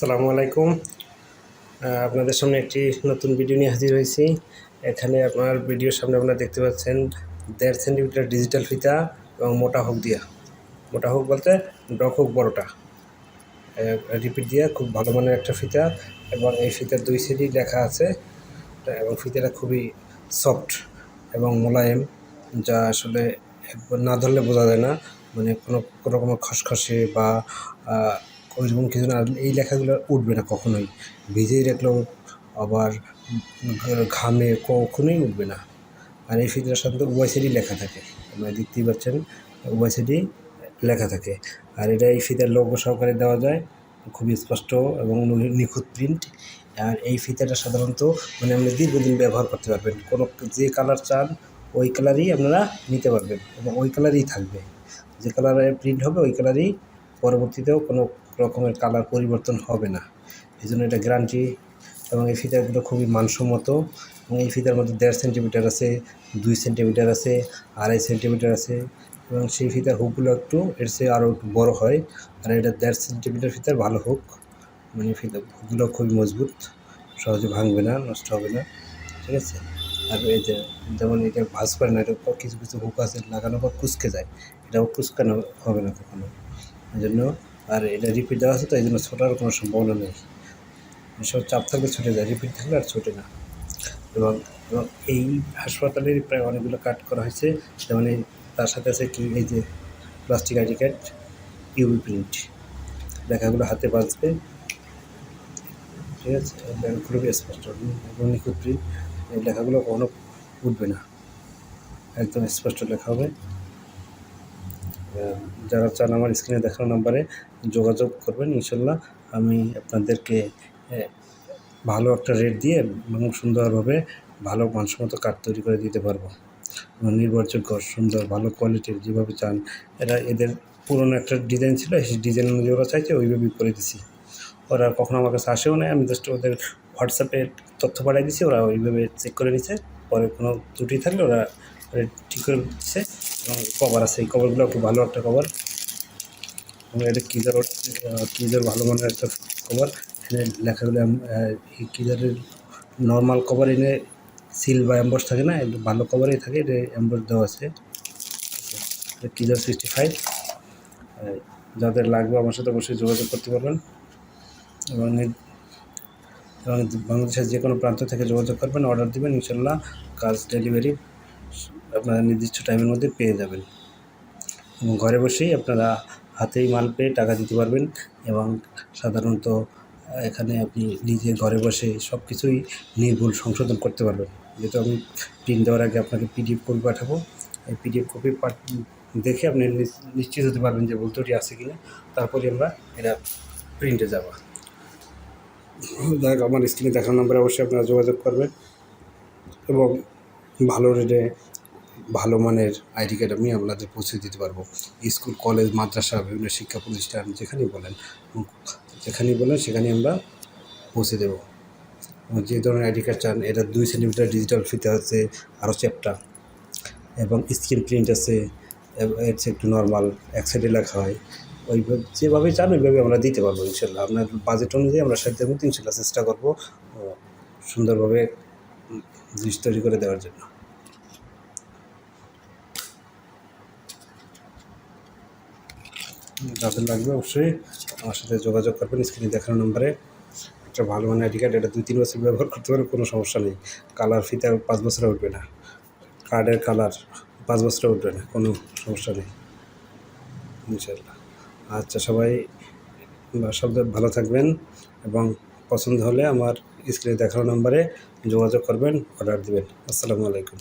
আসসালামু আলাইকুম। আপনাদের সামনে একটি নতুন ভিডিও নিয়ে হাজির হয়েছি। এখানে আপনার ভিডিওর সামনে আপনারা দেখতে পাচ্ছেন দেড় সেন্টিমিটার ডিজিটাল ফিতা এবং মোটা হোক দিয়া। মোটা হোক বলতে ডক হোক বড়টা। রিপিট দিয়া খুব ভালো মানের একটা ফিতা এবং এই ফিতার দুই সাইডই লেখা আছে। এবং ফিতাটা খুবই সফট এবং মোলায়েম, যা আসলে না ধরলে বোঝা যায় না। মানে কোনো কোনো রকমের খসখসে বা ওইরকম কিছু না এই লেখাগুলো উঠবে না কখনোই। ভিজেই রাখলেও আবার ঘামে কখনোই উঠবে না। আর এই সাথে উভয় সাইডই লেখা থাকে। আপনারা দেখতেই পাচ্ছেন সাইডই লেখা থাকে। আর এটা এই ফিতার লোগো সহকারে দেওয়া যায় খুবই স্পষ্ট এবং নিখুঁত প্রিন্ট আর এই ফিতাটা সাধারণত মানে আপনি দীর্ঘদিন ব্যবহার করতে পারবেন। কোনো যে কালার চান, ওই কালারই আপনারা নিতে পারবেন এবং ওই কালারই থাকবে। যে কালারে প্রিন্ট হবে, ওই কালারই পরবর্তীতেও কোনো রকমের কালার পরিবর্তন হবে না। এই জন্য এটা গ্যারান্টি এবং এই ফিতাগুলো খুবই মানসম্মত এবং এই ফিতার মধ্যে দেড় সেন্টিমিটার আছে, দুই সেন্টিমিটার আছে, আড়াই সেন্টিমিটার আছে এবং সেই ফিতার হুকগুলো একটু এর চেয়ে আরও একটু বড়ো হয়। আর এটা দেড় সেন্টিমিটার ফিতার ভালো হুক। মানে ফিতা হুকগুলো খুবই মজবুত, সহজে ভাঙবে না, নষ্ট হবে না। ঠিক আছে? আর এই যে যেমন এটা ভাঁজ করে না, এটা কিছু কিছু হুক আছে, লাগানোর পর কুচকে যায়। এটাও কুচকানো হবে না কখনো। এই জন্য আর এটা রিপিট দেওয়া আছে, তো এই জন্য ছোটার কোনো সম্ভাবনা নেই। এসব চাপ থাকলে ছুটে যায় রিপিট থাকলে আর ছোটে না। এবং এবং এই হাসপাতালের প্রায় অনেকগুলো কাট করা হয়েছে যেমন এই তার সাথে আছে কি, এই যে plastic ID card UV print লেখাগুলো হাতে বাঁচবে। ঠিক আছে খুবই স্পষ্ট নিখুঁত প্রিন্ট এই লেখাগুলো কখনো উঠবে না। একদম স্পষ্ট লেখা হবে। যারা চান আমার স্ক্রিনে দেখানো নাম্বারে যোগাযোগ করবেন, ইনশাল্লাহ আমি আপনাদেরকে ভালো একটা রেট দিয়ে এবং সুন্দরভাবে ভালো মানসম্মত কাঠ তৈরি করে দিতে পারব। নির্ভরযোগ্য, সুন্দর, ভালো কোয়ালিটির যেভাবে চান, এরা এদের পুরনো একটা ডিজাইন ছিল, সেই ডিজাইন অনুযায়ী ওরা চাইছে ওইভাবেই করে দিছি। ওরা কখনো আমার কাছে আসেও না আমি জাস্ট ওদের হোয়াটসঅ্যাপে তথ্য পাঠিয়ে দিছি, ওরা ওইভাবে চেক করে নিছে, পরে কোনো ত্রুটি থাকলে ওরা ঠিক করে দিচ্ছে এবং কভার আছে। এই কভারগুলো খুব ভালো একটা কভার এবং এটা কিজার কিজার ভালো মানের একটা কভার এখানে লেখাগুলো এই কিজারের নর্মাল কভার এনে সিল বা অ্যাম্বস থাকে না এটা ভালো কভারই থাকে, এটা অ্যাম্বস দেওয়া আছে। কিজার সিক্সটি ফাইভ যাদের লাগবে আমার সাথে অবশ্যই যোগাযোগ করতে পারবেন। এবং এবং বাংলাদেশের যে কোনো প্রান্ত থেকে যোগাযোগ করবেন অর্ডার দিবেন, ইনশাল্লাহ কাজ ডেলিভারি আপনারা নির্দিষ্ট টাইমের মধ্যে পেয়ে যাবেন। এবং ঘরে বসেই আপনারা হাতেই মাল পেয়ে টাকা দিতে পারবেন এবং সাধারণত এখানে আপনি নিজে ঘরে বসে সব কিছুই নির্ভুল সংশোধন করতে পারবেন। যেহেতু আমি প্রিন্ট দেওয়ার আগে আপনাকে পিডিএফ কপি পাঠাবো। এই পিডিএফ কপি দেখে আপনি নিশ্চিত হতে পারবেন যে ভুল ত্রুটি আছে কিনা। তারপরে আমরা এটা প্রিন্টে যাব। দেখ, আমার স্ক্রিনে দেখানো নম্বরে অবশ্যই আপনারা যোগাযোগ করবেন। এবং ভালো রেটে ভালো মানের আইডি কার্ড আমি আপনাদের পৌঁছে দিতে পারব। স্কুল, কলেজ, মাদ্রাসা, বিভিন্ন শিক্ষা প্রতিষ্ঠান যেখানেই বলেন যেখানেই বলেন সেখানেই আমরা পৌঁছে দেবো। যে ধরনের আইডি কার্ড চান, এটা দুই সেন্টিমিটার ডিজিটাল ফিতে আছে, আরও চ্যাপটা এবং স্ক্রিন প্রিন্ট আছে এর একটু নর্মাল, এক সাইডে লেখা হয়। ওইভাবে, যেভাবে চান ওইভাবে আমরা দিতে পারব ইনশাল্লাহ আপনার বাজেট অনুযায়ী আমরা সাধ্যের মধ্যে ইনশাল্লাহ চেষ্টা করব, সুন্দরভাবে জিনিস তৈরি করে দেওয়ার জন্য। যাদের লাগবে অবশ্যই আমার সাথে যোগাযোগ করবেন স্ক্রিনে দেখানো নম্বরে একটা ভালো মানের আইডি কার্ড এটা দুই, তিন বছর ব্যবহার করতে পারবে কোনো সমস্যা নেই। কালার ফিতে পাঁচ বছরে উঠবে না। কার্ডের কালার পাঁচ বছরে উঠবে না, কোনো সমস্যা নেই। ইনশাল্লাহ আচ্ছা সবাই সব ভালো থাকবেন এবং পছন্দ হলে আমার স্ক্রিনে দেখানো নম্বরে যোগাযোগ করবেন অর্ডার দেবেন। আসসালামু আলাইকুম।